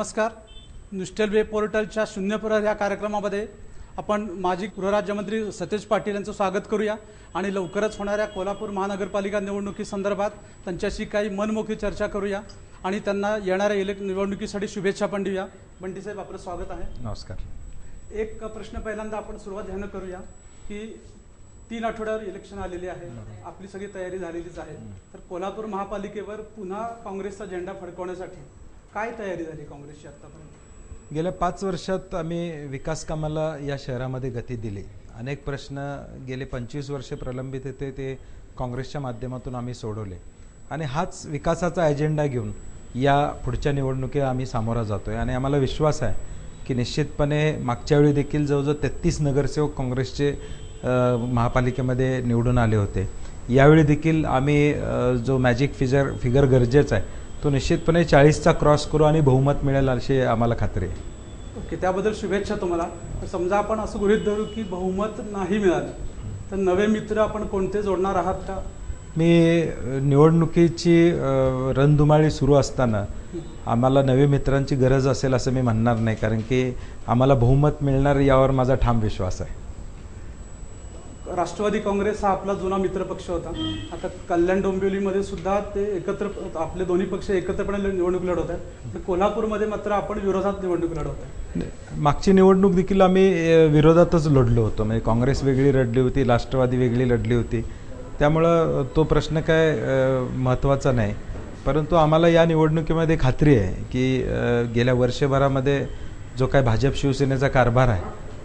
नमस्कार. नुस्टेल वेब पोर्टलच्या शून्यप्रहर या कार्यक्रमामध्ये आपण माजी गृहराज्यमंत्री सतेज पाटील यांचं स्वागत करूया आणि लवकरच होणाऱ्या कोल्हापूर महानगरपालिका निवडणुकीसंदर्भात त्यांच्याशी काही मनमोकळी चर्चा करूया आणि त्यांना येणाऱ्या इलेक् निवडणुकीसाठी शुभेच्छा पण देऊया. बंटी साहेब आपलं स्वागत आहे. नमस्कार. एक प्रश्न पहिल्यांदा आपण सुरुवात ध्यान करूया की तीन आठवड्यावर इलेक्शन आलेले आहे. आपली सगळी तयारी झालेलीच आहे. तर कोल्हापूर महापालिकेवर पुन्हा काँग्रेसचा झेंडा फडकवण्यासाठी काय तयारी झाली काँग्रेसची आतापर्यंत? गेल्या पाच वर्षात आम्ही विकास कामाला या शहरामध्ये गती दिली. अनेक प्रश्न गेले पंचवीस वर्षे प्रलंबित होते ते काँग्रेसच्या माध्यमातून आम्ही सोडवले. आणि हाच विकासाचा अजेंडा घेऊन या पुढच्या निवडणुकीला आम्ही सामोरा जातोय. आणि आम्हाला विश्वास आहे की निश्चितपणे मागच्या वेळी देखील जवळजवळ तेहतीस नगरसेवक काँग्रेसचे महापालिकेमध्ये निवडून आले होते. यावेळी देखील आम्ही जो मॅजिक फिजर फिगर गरजेचा आहे तो निश्चितपणे चाळीसचा क्रॉस करू आणि बहुमत मिळेल अशी आम्हाला खात्री आहे. ओके त्याबद्दल शुभेच्छा तुम्हाला. समजा आपण असं गृहीत धरू की बहुमत नाही मिळालं तर नवे मित्र आपण कोणते जोडणार आहात का? मी निवडणुकीची रणधुमाळी सुरू असताना आम्हाला नवे मित्रांची गरज असेल असं मी म्हणणार नाही कारण की आम्हाला बहुमत मिळणार यावर माझा ठाम विश्वास आहे. राष्ट्रवादी काँग्रेस हा आपला जुना मित्रपक्ष होता. आता कल्याण डोंबिवलीमध्ये सुद्धा ते एकत्र आपले दोन्ही पक्ष एकत्रपणे निवडणूक लढवत आहेत. तर कोल्हापूरमध्ये मात्र आपण विरोधात निवडणूक लढवत आहे मागची निवडणूक देखील आम्ही विरोधातच लढलो होतो. म्हणजे काँग्रेस वेगळी लढली होती राष्ट्रवादी वेगळी लढली होती. त्यामुळं तो प्रश्न काय महत्त्वाचा नाही. परंतु आम्हाला या निवडणुकीमध्ये खात्री आहे की गेल्या वर्षभरामध्ये जो काय भाजप शिवसेनेचा कारभार आहे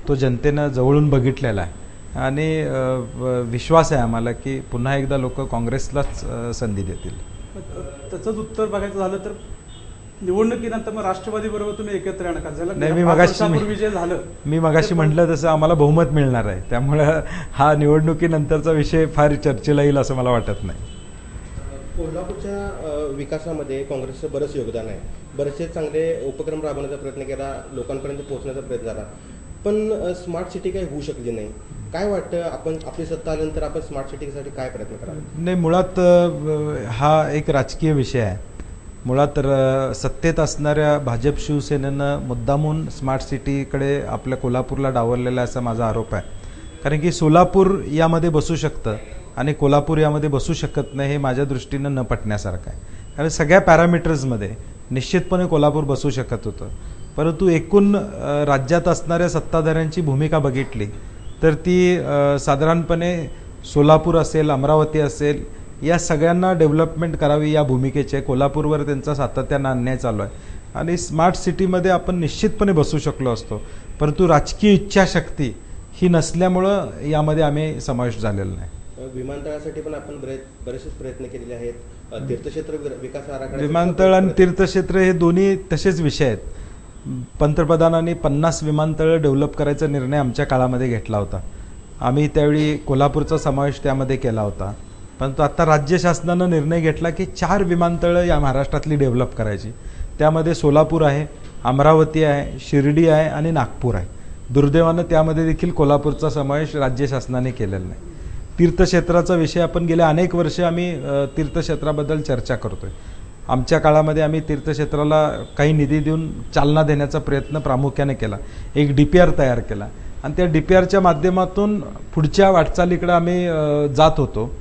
तो जनतेनं जवळून बघितलेला आहे. आणि विश्वास आहे आम्हाला की पुन्हा एकदा लोक काँग्रेसलाच संधी देतील. त्याचंच उत्तर बघायचं झालं तर निवडणुकीनंतर मग राष्ट्रवादी बरोबर तुम्ही एकत्र येणार झालं नाही, मी मगाशी- जे झालं मी मगाशी म्हटलं तसं आम्हाला बहुमत मिळणार आहे. त्यामुळं हा निवडणुकीनंतरचा विषय फार चर्चेला येईल असं मला वाटत नाही. कोल्हापूरच्या विकासामध्ये काँग्रेसचं बरंच योगदान आहे. बरेचसे चांगले उपक्रम राबवण्याचा प्रयत्न केला लोकांपर्यंत पोहोचण्याचा प्रयत्न झाला. पण स्मार्ट सिटी काही होऊ शकली नाही. काय वाटतं आपण आपली सत्ता आल्यानंतर आपण स्मार्ट सिटीसाठी काय प्रयत्न करावा नाही मुळात हा एक राजकीय विषय आहे. मुळात सत्तेत असणाऱ्या भाजप शिवसेनेनं मुद्दामून स्मार्ट सिटीकडे आपल्या कोल्हापूरला डावरलेला असा माझा आरोप आहे. कारण की सोलापूर यामध्ये बसू शकतं आणि कोल्हापूर यामध्ये बसू शकत नाही हे माझ्या दृष्टीनं न पटण्यासारखं आहे. कारण सगळ्या पॅरामीटर्समध्ये निश्चितपणे कोल्हापूर बसू शकत होतं. परंतु एकूण राज्यात असणाऱ्या सत्ताधाऱ्यांची भूमिका बघितली तर ती साधारणपणे सोलापूर असेल अमरावती असेल या सगळ्यांना डेव्हलपमेंट करावी या भूमिकेचे. कोल्हापूरवर त्यांचा सातत्यानं अन्याय चालू आहे. आणि स्मार्ट सिटीमध्ये आपण निश्चितपणे बसू शकलो असतो. परंतु राजकीय इच्छाशक्ती ही नसल्यामुळं यामध्ये आम्ही समावेश झालेला नाही. विमानतळासाठी पण आपण बरेच बरेचसे प्रयत्न केलेले आहेत. तीर्थक्षेत्र विकास आराखडा विमानतळ आणि तीर्थक्षेत्र हे दोन्ही तसेच विषय आहेत. पंतप्रधानांनी पन्नास विमानतळं डेव्हलप करायचा निर्णय आमच्या काळामध्ये घेतला होता. आम्ही त्यावेळी कोल्हापूरचा समावेश त्यामध्ये केला होता. परंतु आत्ता राज्य शासनानं निर्णय घेतला की चार विमानतळं या महाराष्ट्रातली डेव्हलप करायची. त्यामध्ये सोलापूर आहे अमरावती आहे शिर्डी आहे आणि नागपूर आहे. दुर्दैवानं त्यामध्ये देखील कोल्हापूरचा समावेश राज्य शासनाने केलेला नाही. तीर्थक्षेत्राचा विषय आपण गेल्या अनेक वर्षे आम्ही तीर्थक्षेत्राबद्दल चर्चा करतोय. आमच्या काळामध्ये आम्ही तीर्थक्षेत्राला काही निधी देऊन चालना देण्याचा प्रयत्न प्रामुख्याने केला. एक डी पी आर तयार केला. आणि त्या डी पी आरच्या माध्यमातून पुढच्या वाटचालीकडे आम्ही जात होतो.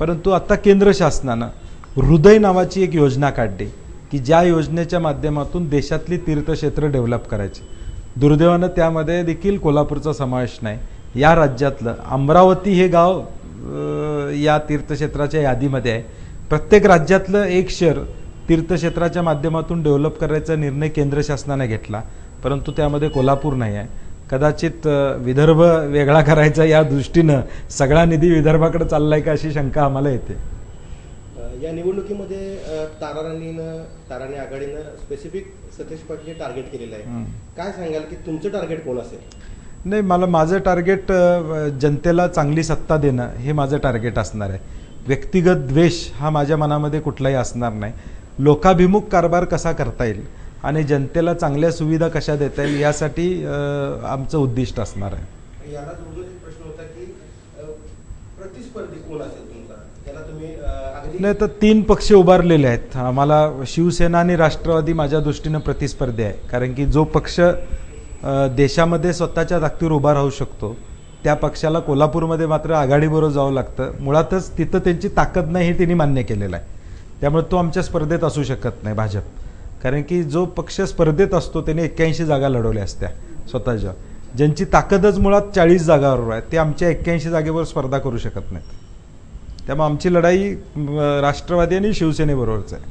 परंतु आत्ता केंद्र शासनानं हृदय नावाची एक योजना काढली की ज्या योजनेच्या माध्यमातून देशातली तीर्थक्षेत्र डेव्हलप करायची. दुर्दैवानं त्यामध्ये देखील कोल्हापूरचा समावेश नाही. या राज्यातलं अमरावती हे गाव या तीर्थक्षेत्राच्या यादीमध्ये आहे. प्रत्येक राज्यातलं एक शहर तीर्थक्षेत्राच्या माध्यमातून डेव्हलप करायचा निर्णय केंद्र शासनाने घेतला परंतु त्यामध्ये कोल्हापूर नाही आहे. कदाचित विदर्भ वेगळा करायचा या दृष्टीनं सगळा निधी विदर्भाकडे चाललाय का अशी शंका आम्हाला येते. या निवडणुकीमध्ये ताराराणीनं ताराणी आघाडीनं स्पेसिफिक सतीश पाटील टार्गेट केलेलं आहे. काय सांगाल की तुमचं टार्गेट कोण असेल? नाही मला माझं टार्गेट जनतेला चांगली सत्ता देणं हे माझं टार्गेट असणार आहे. व्यक्तिगत द्वेष हा माझ्या मनामध्ये कुठलाही असणार नाही. लोकाभिमुख कारभार कसा करता येईल आणि जनतेला चांगल्या सुविधा कशा देता येईल यासाठी आमचं उद्दिष्ट असणार आहे. नाही तर तीन पक्ष उभारलेले आहेत. आम्हाला शिवसेना आणि राष्ट्रवादी माझ्या दृष्टीनं प्रतिस्पर्धी आहे. कारण की जो पक्ष देशामध्ये स्वतःच्या ताकदीवर उभा राहू शकतो त्या पक्षाला कोल्हापूरमध्ये मात्र आघाडीबरोबर जावं लागतं. मुळातच तिथं त्यांची ताकद नाही हे त्यांनी मान्य केलेलं आहे. त्यामुळे तो आमच्या स्पर्धेत असू शकत नाही भाजप. कारण की जो पक्ष स्पर्धेत असतो त्याने एक्क्याऐंशी जागा लढवल्या असत्या स्वतःच्या. ज्यांची ताकदच मुळात चाळीस जागावर आहे ते आमच्या एक्क्याऐंशी जागेवर स्पर्धा करू शकत नाहीत. त्यामुळे आमची लढाई राष्ट्रवादी आणि शिवसेनेबरोबरच आहे.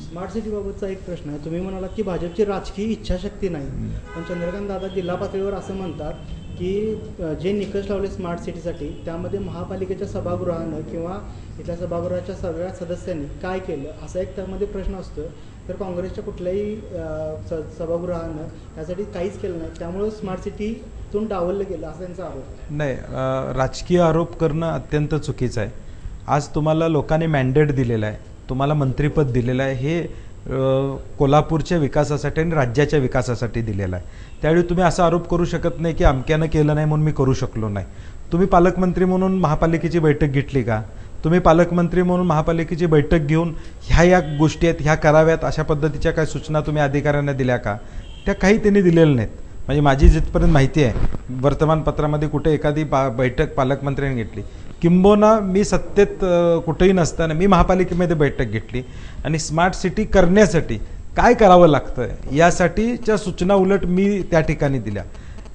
स्मार्ट सिटीबाबतचा एक प्रश्न आहे. तुम्ही म्हणालात की भाजपची राजकीय इच्छाशक्ती नाही. पण चंद्रकांत दादा जिल्हा पातळीवर असं म्हणतात की जे निकष लावले स्मार्ट सिटीसाठी त्यामध्ये महापालिकेच्या सभागृहानं किंवा इथल्या सभागृहाच्या सगळ्या सदस्यांनी काय केलं? असा एक त्यामध्ये प्रश्न असतो तर काँग्रेसच्या कुठल्याही स- सभागृहानं त्यासाठी काहीच केलं नाही. त्यामुळं स्मार्ट सिटीतून डावललं गेलं असा त्यांचा आरोप नाही राजकीय आरोप करणं अत्यंत चुकीचं आहे. आज तुम्हाला लोकांनी मॅन्डेट दिलेलं आहे. तुम्हाला मंत्रिपद दिलेलं आहे. हे कोल्हापूरच्या विकासासाठी आणि राज्याच्या विकासासाठी दिलेलं आहे. त्यावेळी तुम्ही असा आरोप करू शकत नाही की अमक्यानं केलं नाही म्हणून मी करू शकलो नाही. तुम्ही पालकमंत्री म्हणून महापालिकेची बैठक घेतली का? तुम्ही पालकमंत्री म्हणून महापालिकेची बैठक घेऊन ह्या या गोष्टी आहेत ह्या कराव्यात अशा पद्धतीच्या काय सूचना तुम्ही अधिकाऱ्यांना दिल्या का? त्या काही त्यांनी दिलेल्या नाहीत. म्हणजे माझी जिथपर्यंत माहिती आहे वर्तमानपत्रामध्ये कुठे एखादी पा बैठक पालकमंत्र्यांनी घेतली. किंबोना मी सत्तेत कुठेही नसताना मी महापालिकेमध्ये बैठक घेतली. आणि स्मार्ट सिटी करण्यासाठी काय करावं लागतं यासाठीच्या सूचना उलट मी त्या ठिकाणी दिल्या.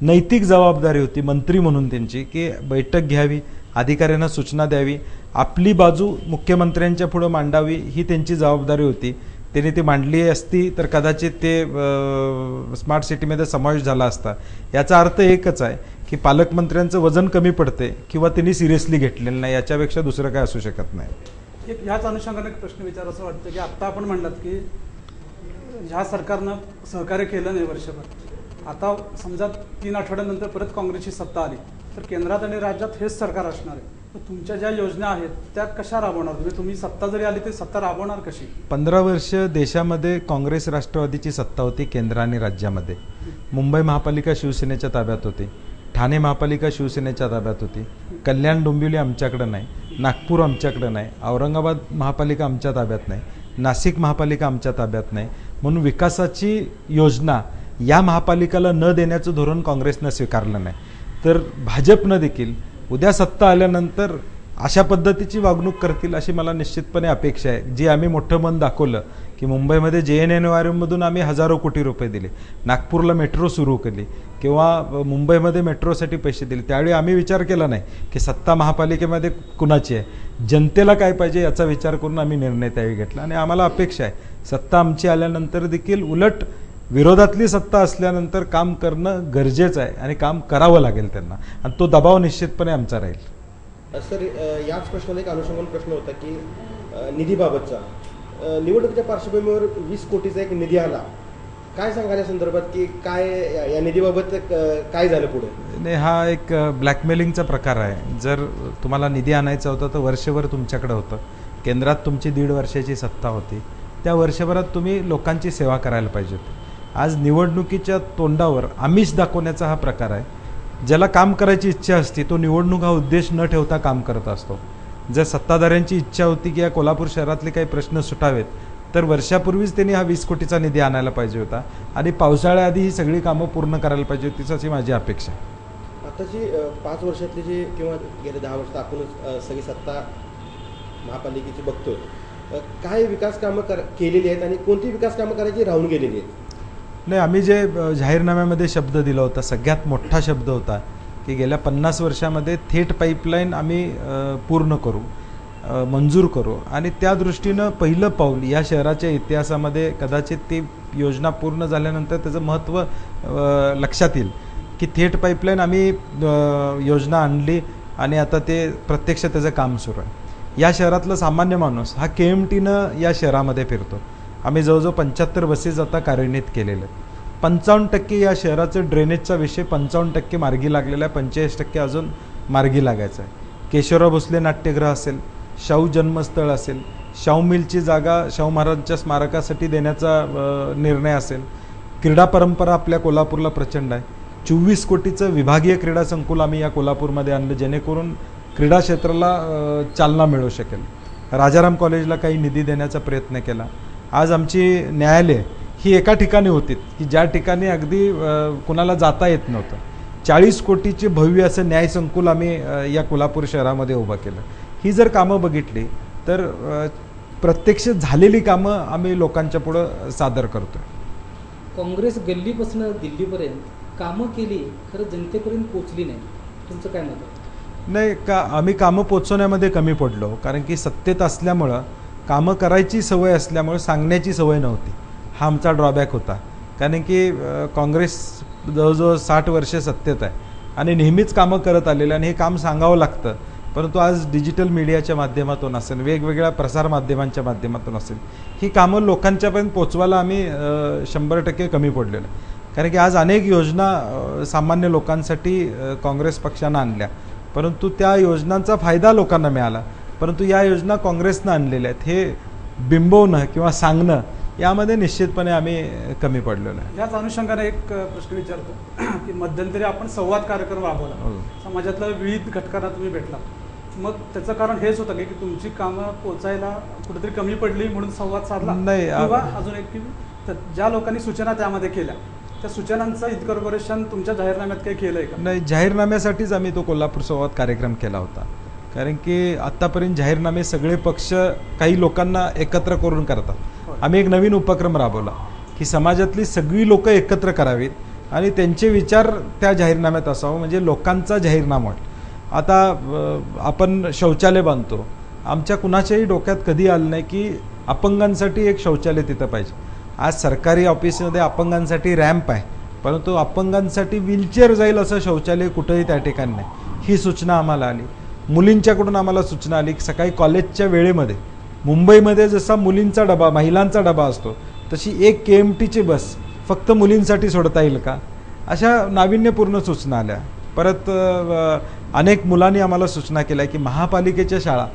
नैतिक जबाबदारी होती मंत्री म्हणून त्यांची की बैठक घ्यावी. अधिकाऱ्यांना सूचना द्यावी. आपली बाजू मुख्यमंत्र्यांच्या पुढं मांडावी ही त्यांची जबाबदारी होती. त्यांनी ती मांडली असती तर कदाचित ते स्मार्ट सिटीमध्ये समावेश झाला असता. याचा अर्थ एकच आहे की पालकमंत्र्यांचं वजन कमी पडते किंवा त्यांनी सिरियसली घेतलेलं नाही याच्यापेक्षा दुसरं काय असू शकत नाही. एक ह्याच अनुषंगाने प्रश्न विचार असं वाटतं की आत्ता आपण म्हणलात की ह्या सरकारनं सहकार्य केलं नाही वर्षभर. आता समजा तीन आठवड्यानंतर परत काँग्रेसची सत्ता आली. तर केंद्रात आणि राज्यात हेच सरकार असणार आहे. तुमच्या ज्या योजना आहेत त्या कशा राबवणार? तुम्ही तुम्ही सत्ता जरी आली तरी सत्ता राबवणार कशी? पंधरा वर्ष देशामध्ये काँग्रेस राष्ट्रवादीची सत्ता होती केंद्र आणि राज्यामध्ये. मुंबई महापालिका शिवसेनेच्या ताब्यात होती. ठाणे महापालिका शिवसेनेच्या ताब्यात होती. कल्याण डोंबिवली आमच्याकडं नाही. नागपूर आमच्याकडं नाही. औरंगाबाद महापालिका आमच्या ताब्यात नाही. नाशिक महापालिका आमच्या ताब्यात नाही. म्हणून विकासाची योजना या महापालिकाला न देण्याचं धोरण काँग्रेसनं स्वीकारलं नाही. तर भाजपनं देखील उद्या सत्ता आल्यानंतर अशा पद्धतीची वागणूक करतील अशी मला निश्चितपणे अपेक्षा आहे. जी आम्ही मोठं मन दाखवलं की मुंबईमध्ये जे एन एन मधून आम्ही हजारो कोटी रुपये दिले. नागपूरला मेट्रो सुरू केली किंवा मुंबईमध्ये मेट्रोसाठी पैसे दिले. त्यावेळी आम्ही विचार केला नाही की सत्ता महापालिकेमध्ये कुणाची आहे? जनतेला काय पाहिजे याचा विचार करून आम्ही निर्णय त्यावेळी घेतला आणि आम्हाला अपेक्षा आहे. सत्ता आमची आल्यानंतर देखील उलट विरोधातली सत्ता असल्यानंतर काम करणं गरजेचं आहे आणि काम करावं लागेल त्यांना. आणि तो दबाव निश्चितपणे आमचा राहील. सर याच प्रश्नाला एक अनुषंगान प्रश्न होता की निधीबाबतचा. निवडणुकीच्या पार्श्वभूमीवर वीस कोटीचा एक निधी आला. काय सांगाल या संदर्भात की काय या- निधीबाबत काय झालं पुढे? नाही हा एक ब्लॅकमेलिंगचा प्रकार आहे. जर तुम्हाला निधी आणायचा होता तर वर्षभर तुमच्याकडे होतं. केंद्रात तुमची दीड वर्षाची सत्ता होती. त्या वर्षभरात तुम्ही लोकांची सेवा करायला पाहिजे होती. आज निवडणुकीच्या तोंडावर आमिष दाखवण्याचा हा प्रकार आहे. ज्याला काम करायची इच्छा असते तो निवडणूक हा उद्देश न ठेवता काम करत असतो. जर सत्ताधाऱ्यांची इच्छा होती की या कोल्हापूर शहरातले काही प्रश्न सुटावेत तर वर्षापूर्वीच त्यांनी हा वीस कोटीचा निधी आणायला पाहिजे होता. आणि पावसाळ्याआधी ही सगळी कामं पूर्ण करायला पाहिजे होती अशी माझी अपेक्षा आता आताची पाच वर्षातली जी किंवा गेले दहा वर्ष आपणच सगळी सत्ता महापालिकेची बघतो काय विकास कामं कर केलेली आहेत आणि कोणती विकास कामं करायची राहून गेलेली आहेत? नाही आम्ही जे जाहीरनाम्यामध्ये शब्द दिला होता सगळ्यात मोठा शब्द होता की गेल्या पन्नास वर्षामध्ये थेट पाईपलाईन आम्ही पूर्ण करू मंजूर करू. आणि त्या दृष्टीनं पहिलं पाऊल या शहराच्या इतिहासामध्ये कदाचित ती योजना पूर्ण झाल्यानंतर त्याचं महत्त्व लक्षात येईल की थेट पाईपलाईन आम्ही योजना आणली आणि आता ते प्रत्यक्ष त्याचं काम सुरू आहे. या शहरातलं सामान्य माणूस हा के एम टीनं या शहरामध्ये फिरतो. आम्ही जवळजवळ पंच्याहत्तर बसेस आता कार्यान्वित केलेल्या आहेत. पंचावन्न टक्के या शहराचं ड्रेनेजचा विषय पंचावन्न टक्के मार्गी लागलेला आहे. पंचेचाळीस टक्के अजून मार्गी लागायचा आहे. केशवराव भोसले नाट्यगृह असेल शाहू जन्मस्थळ असेल शाहू मिलची जागा शाहू महाराजांच्या स्मारकासाठी देण्याचा निर्णय असेल क्रीडा परंपरा आपल्या कोल्हापूरला प्रचंड आहे. चोवीस कोटीचं विभागीय क्रीडा संकुल आम्ही या कोल्हापूरमध्ये आणलं जेणेकरून क्रीडा क्षेत्राला चालना मिळू शकेल. राजाराम कॉलेजला काही निधी देण्याचा प्रयत्न केला. आज आमची न्यायालय ही एका ठिकाणी होती की ज्या ठिकाणी अगदी कुणाला जाता येत नव्हतं. चाळीस कोटीचे भव्य असं न्यायसंकुल आम्ही अ, या कोल्हापूर शहरामध्ये उभं केलं. ही जर कामं बघितली तर प्रत्यक्ष झालेली कामं आम्ही लोकांच्या पुढं सादर करतोय. काँग्रेस गल्लीपासून दिल्लीपर्यंत कामं केली खरं जनतेपर्यंत पोचली नाही. तुमचं काय मत नाही का आम्ही कामं पोचवण्यामध्ये कमी पडलो कारण की सत्तेत असल्यामुळं कामं करायची सवय असल्यामुळे सांगण्याची सवय नव्हती. हा आमचा ड्रॉबॅक होता. कारण की काँग्रेस जवळजवळ साठ वर्ष सत्तेत आहे. आणि नेहमीच कामं करत आलेलं आणि हे काम सांगावं लागतं. परंतु आज डिजिटल मीडियाच्या माध्यमातून असेल वेगवेगळ्या प्रसारमाध्यमांच्या माध्यमातून असेल ही कामं लोकांच्यापर्यंत पोचवायला आम्ही शंभर टक्के कमी पडलेलो. आहे कारण की आज अनेक योजना सामान्य लोकांसाठी काँग्रेस पक्षानं आणल्या. परंतु त्या योजनांचा फायदा लोकांना मिळाला. परंतु या योजना काँग्रेसनं आणलेल्या आहेत. हे बिंबवणं किंवा सांगणं यामध्ये निश्चितपणे आम्ही कमी पडलेलो आहे याच अनुषंगाने एक प्रश्न विचारतो की मध्यंतरी आपण संवाद कार्यक्रम राबवला. हो. समाजातल्या विविध घटकांना तुम्ही भेटला. मग त्याचं कारण हेच होतं की की तुमची कामं पोचायला कुठेतरी कमी पडली म्हणून संवाद साधला? नाही, किंवा अजून एक की ज्या लोकांनी सूचना त्यामध्ये केल्या त्या सूचनांचं इन्कॉर्पोरेशन तुमच्या जाहीरनाम्यात काही केलंय का? नाही जाहीरनाम्यासाठीच आम्ही तो कोल्हापूर संवाद कार्यक्रम केला होता. कारण की आत्तापर्यंत जाहीरनामे सगळे पक्ष काही लोकांना एकत्र करून करतात. आम्ही एक नवीन उपक्रम राबवला की समाजातली सगळी लोकं एकत्र करावीत आणि त्यांचे विचार त्या जाहीरनाम्यात असावं म्हणजे लोकांचा जाहीरनामा. आता आपण शौचालय बांधतो. आमच्या कुणाच्याही डोक्यात कधी आलं नाही की अपंगांसाठी एक शौचालय तिथं पाहिजे. आज सरकारी ऑफिसमध्ये अपंगांसाठी रॅम्प आहे परंतु अपंगांसाठी व्हीलचेअर जाईल असं शौचालय कुठंही त्या ठिकाणी नाही. ही सूचना आम्हाला आली. मुलींच्याकडून आम्हाला सूचना आली की सकाळी कॉलेजच्या वेळेमध्ये मुंबईमध्ये जसा मुलींचा डबा महिलांचा डबा असतो तशी एक के एम टीची बस फक्त मुलींसाठी सोडता येईल का? अशा नाविन्यपूर्ण सूचना आल्या. परत अनेक मुलांनी आम्हाला सूचना केल्या की महापालिकेच्या शाळा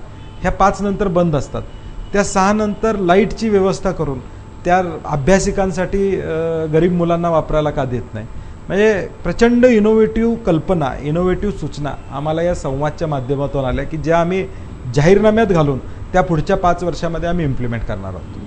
ह्या पाच नंतर बंद असतात. त्या सहा नंतर लाईटची व्यवस्था करून त्या अभ्यासिकांसाठी गरीब मुलांना वापरायला का देत नाही? म्हणजे प्रचंड इनोव्हेटिव्ह कल्पना इनोव्हेटिव्ह सूचना आम्हाला या संवादच्या माध्यमातून आल्या की ज्या आम्ही जाहीरनाम्यात घालून त्या पुढच्या पाच वर्षामध्ये आम्ही इम्प्लिमेंट करणार आहोत.